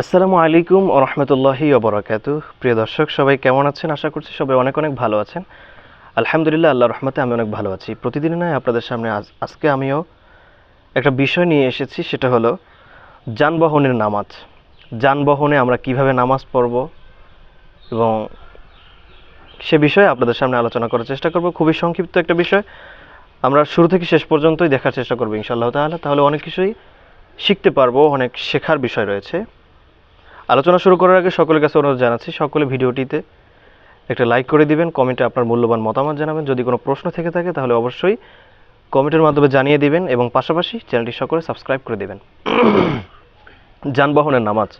আসসালামু আলাইকুম রহমতুল্লাহি ওবরাকাত প্রিয় দর্শক, সবাই কেমন আছেন? আশা করছি সবাই অনেক অনেক ভালো আছেন। আলহামদুলিল্লাহ আল্লাহ রহমতে আমি অনেক ভালো আছি। প্রতিদিন নয়, আপনাদের সামনে আজ, আজকে আমিও একটা বিষয় নিয়ে এসেছি, সেটা হলো যানবাহনের নামাজ। যানবাহনে আমরা কীভাবে নামাজ পড়ব এবং সে বিষয়ে আপনাদের সামনে আলোচনা করার চেষ্টা করব। খুবই সংক্ষিপ্ত একটা বিষয়। আমরা শুরু থেকে শেষ পর্যন্তই দেখার চেষ্টা করব ইনশাআল্লাহ তাহলে অনেক কিছুই শিখতে পারব, অনেক শেখার বিষয় রয়েছে। আলোচনা শুরু করার আগে সকলের কাছে অনুরোধ জানাচ্ছি, সকলে ভিডিওটিতে একটা লাইক করে দিবেন, কমেন্টে আপনার মূল্যবান মতামত জানাবেন। যদি কোনো প্রশ্ন থেকে থাকে, তাহলে অবশ্যই কমেন্টের মাধ্যমে জানিয়ে দিবেন এবং পাশাপাশি চ্যানেলটি সকলে সাবস্ক্রাইব করে দেবেন। যানবাহনের নামাজ।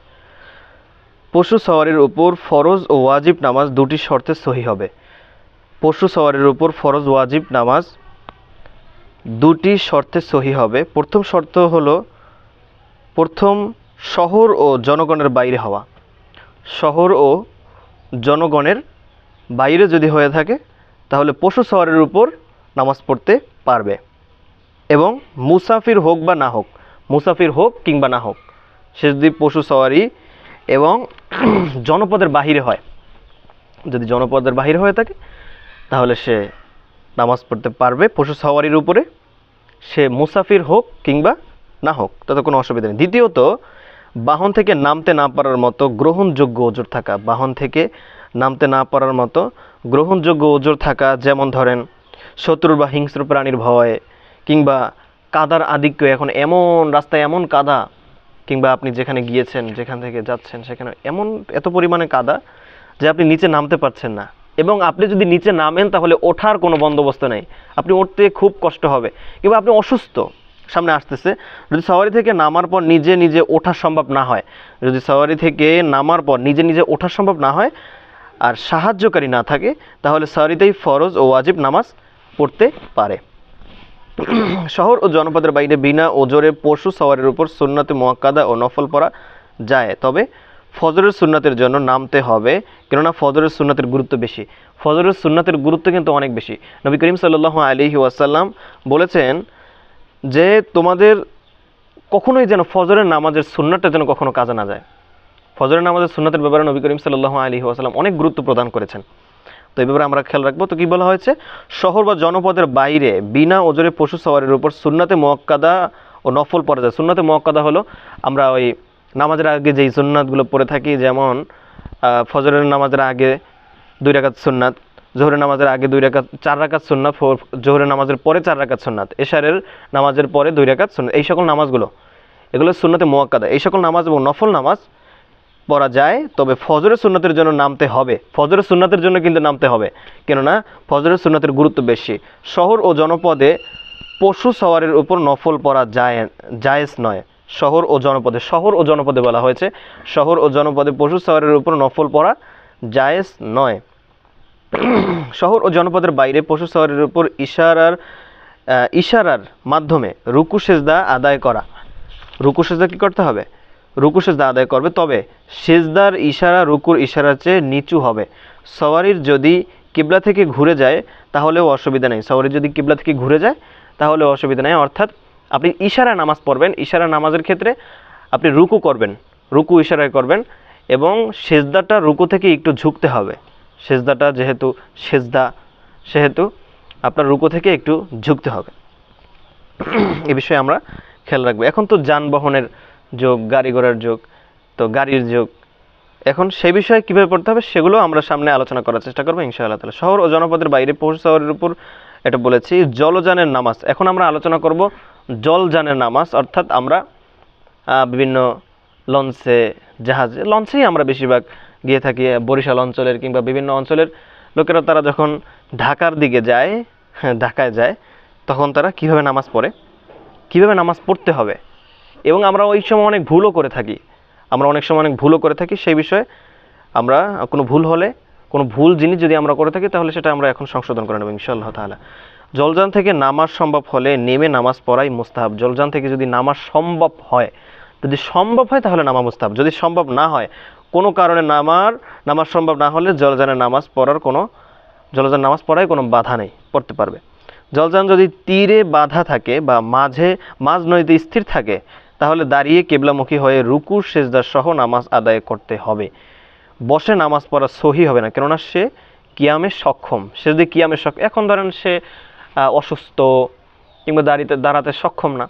পশু সওয়ারির উপর ফরজ ও ওয়াজিব নামাজ দুটি শর্তে সহি হবে। পশু সওয়ারির উপর ফরজ, ওয়াজিব নামাজ দুটি শর্তে সহি হবে। প্রথম শর্ত হলো, প্রথম শহর ও জনগণের বাইরে হওয়া। শহর ও জনগণের বাইরে যদি হয়ে থাকে, তাহলে পশু সওয়ারের উপর নামাজ পড়তে পারবে। এবং মুসাফির হোক বা না হোক, মুসাফির হোক কিংবা না হোক, সে যদি পশু সওয়ারি এবং জনপদের বাহিরে হয়, যদি জনপদের বাহিরে হয়ে থাকে, তাহলে সে নামাজ পড়তে পারবে পশু সওয়ারির উপরে। সে মুসাফির হোক কিংবা না হোক, তাতে কোনো অসুবিধা নেই। দ্বিতীয়ত বাহন থেকে নামতে না পারার মতো গ্রহণযোগ্য ওজোর থাকা, বাহন থেকে নামতে না পারার মতো গ্রহণযোগ্য ওজোর থাকা, যেমন ধরেন শত্রুর বা হিংস্র প্রাণীর ভয় কিংবা কাদার আধিক্য, এখন এমন রাস্তায় এমন কাদা কিংবা আপনি যেখানে গিয়েছেন, যেখান থেকে যাচ্ছেন, সেখানে এমন এত পরিমাণে কাদা যে আপনি নিচে নামতে পারছেন না। এবং আপনি যদি নিচে নামেন, তাহলে ওঠার কোনো বন্দোবস্ত নেই। আপনি উঠতে খুব কষ্ট হবে। কিংবা আপনি অসুস্থ সামনে আসতেছে। যদি সওয়ারি থেকে নামার পর নিজে নিজে ওঠা সম্ভব না হয়, যদি সওয়ারি থেকে নামার পর নিজে নিজে ওঠা সম্ভব না হয় আর সাহায্যকারী না থাকে, তাহলে সওয়ারিতেই ফরজ ও ওয়াজিব নামাজ পড়তে পারে। শহর ও জনপদের বাইরে বিনা ওজোরে পশু সওয়ারের উপর সুন্নতে মোয়াক্কাদা ও নফল পড়া যায়। তবে ফজরের সুন্নাতের জন্য নামতে হবে, কেননা ফজরের সুন্নাতের গুরুত্ব বেশি। ফজরের সুন্নাতের গুরুত্ব কিন্তু অনেক বেশি। নবী করিম সাল্লাহ আলিহি ওয়াসাল্লাম বলেছেন যে তোমাদের কখনোই যেন ফজরের নামাজের সুন্নাতটা যেন কখনো কাজে না যায়। ফজরের নামাজের সুন্নাতের ব্যাপারে নবী করিম সাল্লাহ আলী ওয়াসাল্লাম অনেক গুরুত্ব প্রদান করেছেন। তো এই ব্যাপারে আমরা খেয়াল রাখব। তো কি বলা হয়েছে? শহর বা জনপদের বাইরে বিনা ওজরে পশু সওয়ারির উপর সুন্নাতে মোয়াক্কাদা ও নফল পড়া যায়। সুন্নাতে মোয়াক্কাদা হলো আমরা ওই নামাজের আগে যেই সুন্নাতগুলো পড়ে থাকি, যেমন ফজরের নামাজের আগে দুই রাকাত সুন্নাত জোহরের নামাজের আগে দুই রাকাত, চার রাকাত সুন্নাত ফো- জোহরের নামাজের পরে চার রাকাত সুন্নাত, এশারের নামাজের পরে দুই রাকাত সুন্নাত, এই সকল নামাজগুলো। এগুলো সুন্নাতে মোয়াক্কাদা। এই সকল নামাজ এবং নফল নামাজ পড়া যায়, তবে ফজরের সুন্নাতের জন্য নামতে হবে। ফজরের সুন্নাতের জন্য কিন্তু নামতে হবে। কেননা, ফজরের সুন্নাতের গুরুত্ব বেশি। শহর ও জনপদে পশু সওয়ারের উপর নফল পড়া যায়, জায়েজ নয়। শহর ও জনপদে, শহর ও জনপদে বলা হয়েছে, শহর ও জনপদে পশু সওয়ারের উপর নফল পড়া জায়েজ নয়। শহর ও জনপদের বাইরে পশু সওয়ারের উপর ইশারার ইশারার মাধ্যমে রুকু সেজদা আদায় করা। রুকু সেজদা কি করতে হবে? রুকু সেজদা আদায় করবে, তবে সেজদার ইশারা, রুকুর ইশারার চেয়ে নিচু হবে। সওয়ারির যদি কিবলা থেকে ঘুরে যায়, তাহলেও অসুবিধা নেই। সওয়ারির যদি কিবলা থেকে ঘুরে যায়, তাহলেও অসুবিধা নেই। অর্থাৎ আপনি ইশারা নামাজ পড়বেন। ইশারা নামাজের ক্ষেত্রে আপনি রুকু করবেন। রুকু ইশারায় করবেন এবং সেজদাটা রুকু থেকে একটু ঝুঁকতে হবে। সেজদাটা যেহেতু সেজদা, সেহেতু আপনার রুকু থেকে একটু ঝুঁকতে হবে। এ বিষয়ে আমরা খেয়াল রাখব। এখন তো যানবাহনের যুগ, গাড়ি ঘোড়ার যোগ, তো গাড়ির যুগ, এখন সেই বিষয়ে কীভাবে পড়তে হবে সেগুলো আমরা সামনে আলোচনা করার চেষ্টা করব ইনশাআল্লাহ তালা শহর ও জনপদের বাইরে পৌঁছ শহরের উপর এটা বলেছি, জলযানের নামাজ। এখন আমরা আলোচনা করব জলযানের নামাজ, অর্থাৎ আমরা বিভিন্ন লঞ্চে, জাহাজে, লঞ্চেই আমরা বেশিরভাগ গিয়ে থাকি বরিশাল অঞ্চলের কিংবা বিভিন্ন অঞ্চলের লোকেরা, তারা যখন ঢাকার দিকে যায় হ্যাঁ ঢাকায় যায়, তখন তারা কীভাবে নামাজ পড়ে, কীভাবে নামাজ পড়তে হবে, এবং আমরা ওই সময় অনেক ভুলও করে থাকি। আমরা অনেক সময় অনেক ভুলও করে থাকি, সেই বিষয়ে আমরা কোনো ভুল হলে, কোনো ভুল জিনিস যদি আমরা করে থাকি, তাহলে সেটা আমরা এখন সংশোধন করে নেব ইনশাআল্লাহ তাআলা। জলযান থেকে নামাজ সম্ভব হলে নেমে নামাজ পড়াই মুস্তাহাব। জলযান থেকে যদি নামাজ সম্ভব হয়, যদি সম্ভব হয় তাহলে নামা মুস্তাহাব। যদি সম্ভব না হয় কোনো কারণে নামার, নামাজ সম্ভব না হলে জলযানের নামাজ পড়ার কোনো জলযান নামাজ পড়ায় কোনো বাধা নেই, পড়তে পারবে। জলযান যদি তীরে বাধা থাকে বা মাঝে, মাঝ নদীতে স্থির থাকে, তাহলে দাঁড়িয়ে কেবলামুখী হয়ে রুকু সেজদার সহ নামাজ আদায় করতে হবে। বসে নামাজ পড়া সহি হবে না, কেননা সে কিয়ামে সক্ষম। সে যদি কিয়ামে সক্ষম এখন ধরেন সে অসুস্থ কিংবা দাঁড়িতে, দাঁড়াতে সক্ষম না,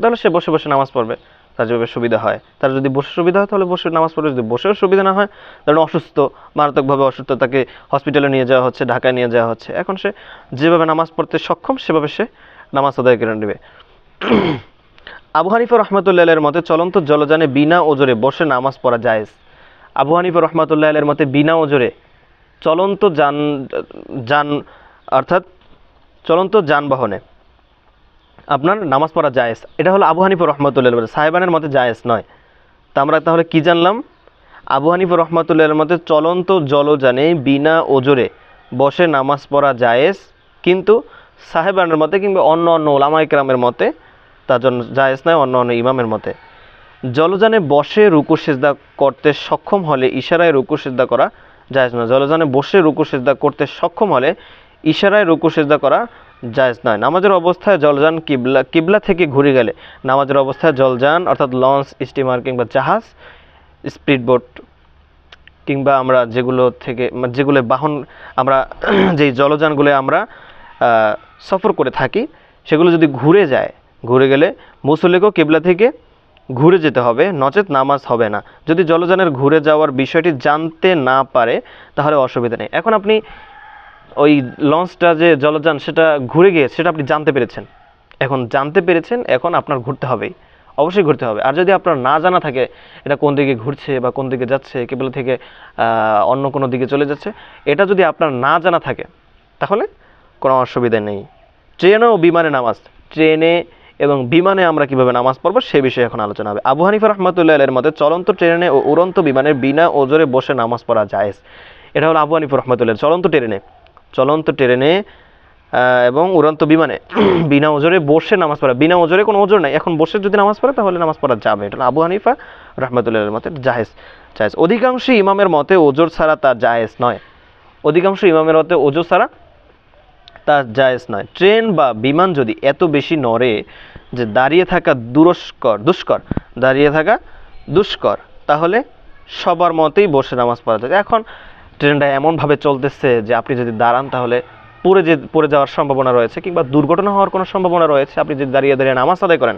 তাহলে সে বসে বসে নামাজ পড়বে। তার সুবিধা হয়। তার যদি বসে সুবিধা হয়, তাহলে বসে নামাজ পড়ে যদি বসেও সুবিধা না হয়, ধরেন অসুস্থ, মারাত্মকভাবে অসুস্থ, তাকে হসপিটালে নিয়ে যাওয়া হচ্ছে, ঢাকায় নিয়ে যাওয়া হচ্ছে, এখন সে যেভাবে নামাজ পড়তে সক্ষম, সেভাবে সে নামাজ আদায় করে নেবে। আবু হানিফা রহমতুল্লাহ মতে চলন্ত জলযানে বিনা ওজরে বসে নামাজ পড়া জায়েজ। আবু হানিফা রহমতুল্লাহ মতে বিনা ওজরে চলন্ত যান যান, অর্থাৎ চলন্ত যানবাহনে আপনার নামাজ পড়া জায়েজ। এটা হলো আবু হানিফা রহমতুল্লাহ সাহেবানের মতে জায়েজ নয়। তা আমরা তাহলে কি জানলাম? আবু হানিফা রহমতুল্লাহ মতে, চলন্ত জলযানে বিনা ওজরে বসে নামাজ পড়া জায়েজ, কিন্তু সাহেবানের মতে কিংবা অন্য অন্য ওলামাইকরামের মতে তার জন্য জায়েজ নয়, অন্য অন্য ইমামের মতে। জলযানে বসে রুকু, সেজদা করতে সক্ষম হলে ইশারায় রুকু, সেজদা করা জায়েজ নয়। জলযানে বসে রুকু, সেজদা করতে সক্ষম হলে ইশারায় রুকু, সেজদা করা জায়েজ নয়। নামাজের অবস্থায় জলযান কিবলা কিবলা থেকে ঘুরে গেলে নামাজের অবস্থায় জলযান, অর্থাৎ লঞ্চ, স্টিমার কিংবা জাহাজ, স্পিডবোট কিংবা আমরা যেগুলো থেকে মানে যেগুলো বাহন আমরা যেই জলযানগুলো আমরা সফর করে থাকি, সেগুলো যদি ঘুরে যায়, ঘুরে গেলে মুসল্লিকেও কেবলা থেকে ঘুরে যেতে হবে, নচেত নামাজ হবে না। যদি জলযানের ঘুরে যাওয়ার বিষয়টি জানতে না পারে, তাহলে অসুবিধা নেই। এখন আপনি ওই লঞ্চটা যে জলযান, সেটা ঘুরে গিয়ে সেটা আপনি জানতে পেরেছেন। এখন জানতে পেরেছেন, এখন আপনার ঘুরতে হবেই অবশ্যই ঘুরতে হবে। আর যদি আপনার না জানা থাকে, এটা কোন দিকে ঘুরছে বা কোন দিকে যাচ্ছে, কেবল থেকে অন্য কোনো দিকে চলে যাচ্ছে, এটা যদি আপনার না জানা থাকে, তাহলে কোনো অসুবিধা নেই। ট্রেনে ও বিমানে নামাজ। ট্রেনে এবং বিমানে আমরা কীভাবে নামাজ পড়ব, সে বিষয়ে এখন আলোচনা হবে। আবু হানিফা রহমতুল্লাহ এর মতে, চলন্ত ট্রেনে ও উড়ন্ত বিমানের বিনা ওজরে বসে নামাজ পড়া জায়েজ। এটা হলো আবু হানিফা রহমতুল্লাহ চলন্ত ট্রেনে চলন্ত ট্রেনে এবং উড়ন্ত বিমানে। বিনা ওজরে বসে নামাজ পড়া। বিনা ওজরে কোনো ওজোর নাই। এখন বসে যদি নামাজ পড়ে, তাহলে নামাজ পড়া যাবে। এটা আবু হানিফা রহমতুল্লাহের মতে জায়েজ। জায়েজ। অধিকাংশ ইমামের মতে ওজোর ছাড়া তা জায়েজ নয়। অধিকাংশ ইমামের মতে ওজোর ছাড়া তা জায়েজ নয়। ট্রেন বা বিমান যদি এত বেশি নড়ে যে দাঁড়িয়ে থাকা দুরস্কর, দুষ্কর, দাঁড়িয়ে থাকা দুষ্কর, তাহলে সবার মতেই বসে নামাজ পড়া যায়। এখন ট্রেনটা এমনভাবে চলতেছে যে আপনি যদি দাঁড়ান তাহলে পড়ে যে পড়ে যাওয়ার সম্ভাবনা রয়েছে কিংবা দুর্ঘটনা হওয়ার কোনো সম্ভাবনা রয়েছে, আপনি যদি দাঁড়িয়ে দাঁড়িয়ে নামাজ আদায় করেন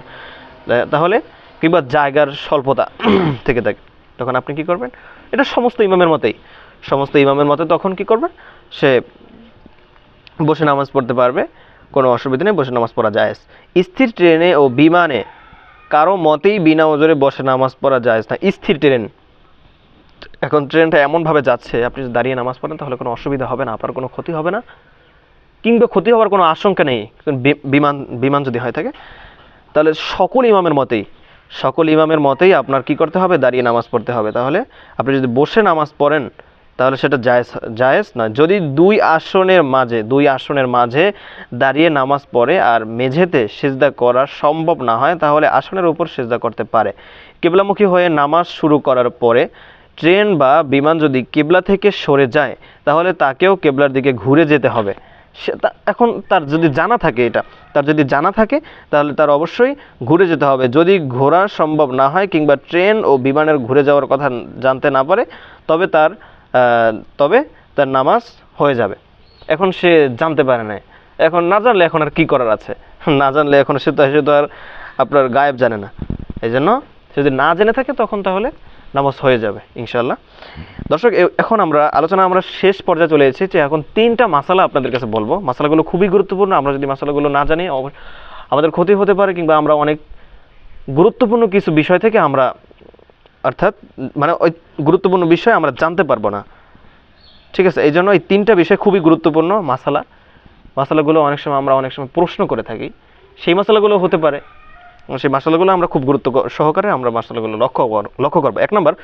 তাহলে কিংবা জায়গার স্বল্পতা থেকে থাকে। তখন আপনি কি করবেন? এটা সমস্ত ইমামের মতেই। সমস্ত ইমামের মতে তখন কি করবেন? সে বসে নামাজ পড়তে পারবে, কোনো অসুবিধা নেই, বসে নামাজ পড়া যায় স্থির ট্রেনে ও বিমানে কারও মতেই বিনা ওজরে বসে নামাজ পড়া যায় না। স্থির ট্রেন এখন ট্রেনটা এমনভাবে যাচ্ছে, আপনি যদি দাঁড়িয়ে নামাজ পড়েন, তাহলে কোনো অসুবিধা হবে না, আপনার কোনো ক্ষতি হবে না। কিংবা ক্ষতি হওয়ার কোনো আশঙ্কা নেই বিমান বিমান যদি হয়ে থাকে। তাহলে সকল ইমামের মতেই, সকল ইমামের মতেই আপনার কি করতে হবে? দাঁড়িয়ে নামাজ পড়তে হবে। তাহলে আপনি যদি বসে নামাজ পড়েন, তাহলে সেটা জায়েজ জায়েজ না যদি দুই আসনের মাঝে, দুই আসনের মাঝে দাঁড়িয়ে নামাজ পড়ে আর মেঝেতে সেজদা করা সম্ভব না হয়, তাহলে আসনের উপর সেজদা করতে পারে। কেবলামুখী হয়ে নামাজ শুরু করার পরে ট্রেন বা বিমান যদি কেবলা থেকে সরে যায়, তাহলে তাকেও কেবলার দিকে ঘুরে যেতে হবে। সে এখন তার যদি জানা থাকে এটা, তার যদি জানা থাকে, তাহলে তার অবশ্যই ঘুরে যেতে হবে। যদি ঘোরা সম্ভব না হয় কিংবা ট্রেন ও বিমানের ঘুরে যাওয়ার কথা জানতে না পারে, তবে তার তবে তার নামাজ হয়ে যাবে। এখন সে জানতে পারে না এখন না জানলে এখন আর কি করার আছে? না জানলে এখন সে তো সে তো আর আপনার গায়েব জানে না। এই জন্য সে যদি না জেনে থাকে তখন তাহলে নামাজ হয়ে যাবে ইনশাল্লাহ দর্শক এখন আমরা আলোচনা আমরা শেষ পর্যায়ে চলে এসেছি। যে এখন তিনটা মাসালা আপনাদের কাছে বলব। মাসালাগুলো খুবই গুরুত্বপূর্ণ। আমরা যদি মাসালাগুলো না জানি আমাদের ক্ষতি হতে পারে কিংবা আমরা অনেক গুরুত্বপূর্ণ কিছু বিষয় থেকে আমরা, অর্থাৎ মানে ওই গুরুত্বপূর্ণ বিষয় আমরা জানতে পারব না। ঠিক আছে? এই জন্য এই তিনটা বিষয় খুবই গুরুত্বপূর্ণ মাসালা। মাসালাগুলো অনেক সময় আমরা অনেক সময় প্রশ্ন করে থাকি। সেই মশলাগুলো হতে পারে। সেই মশলাগুলো আমরা খুব গুরুত্ব সহকারে আমরা মশলাগুলো লক্ষ্য লক্ষ্য করব। এক নম্বর,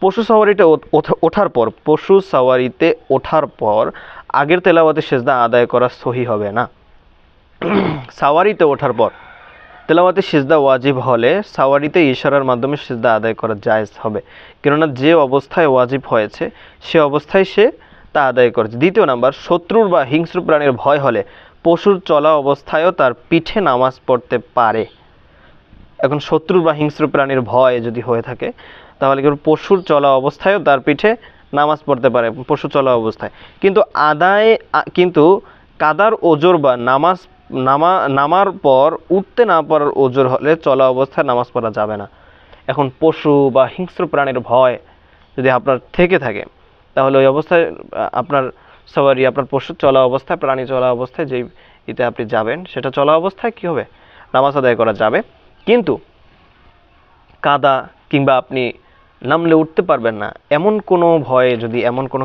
পশু ওঠ- ওঠার পর, পশু সাওয়ারিতে ওঠার পর আগের তেলাওয়াতে সেজদা আদায় করা সহি হবে না। সাওয়ারিতে ওঠার পর, তেলাওয়াতে সিজদা ওয়াজিব হলে সাওয়ারিতে ইশারার মাধ্যমে সিজদা আদায় করা জায়েজ হবে। কেননা যে অবস্থায় ওয়াজিব হয়েছে, সে অবস্থায় সে তা আদায় করেছে। দ্বিতীয় নাম্বার, শত্রুর বা হিংস্র প্রাণীর ভয় হলে পশুর চলা অবস্থায়ও তার পিঠে নামাজ পড়তে পারে। এখন শত্রু বা হিংস্র প্রাণীর ভয় যদি হয়ে থাকে, তাহলে কি পশুর চলা অবস্থায়ও তার পিঠে নামাজ পড়তে পারে, পশু চলা অবস্থায়। কিন্তু আদায় কিন্তু কাদার ওজোর বা নামাজ, নামা, নামার পর উঠতে না পারার ওজোর হলে চলা অবস্থায় নামাজ পড়া যাবে না। এখন পশু বা হিংস্র প্রাণীর ভয় যদি আপনার থেকে থাকে, তাহলে ওই অবস্থায় আপনার সবারই, আপনার পশু চলা অবস্থায়, প্রাণী চলা অবস্থায় যেই ইতে আপনি যাবেন, সেটা চলা অবস্থায় কি হবে? নামাজ আদায় করা যাবে। কিন্তু কাদা কিংবা আপনি নামলে উঠতে পারবেন না। এমন কোনো ভয়ে যদি এমন কোনো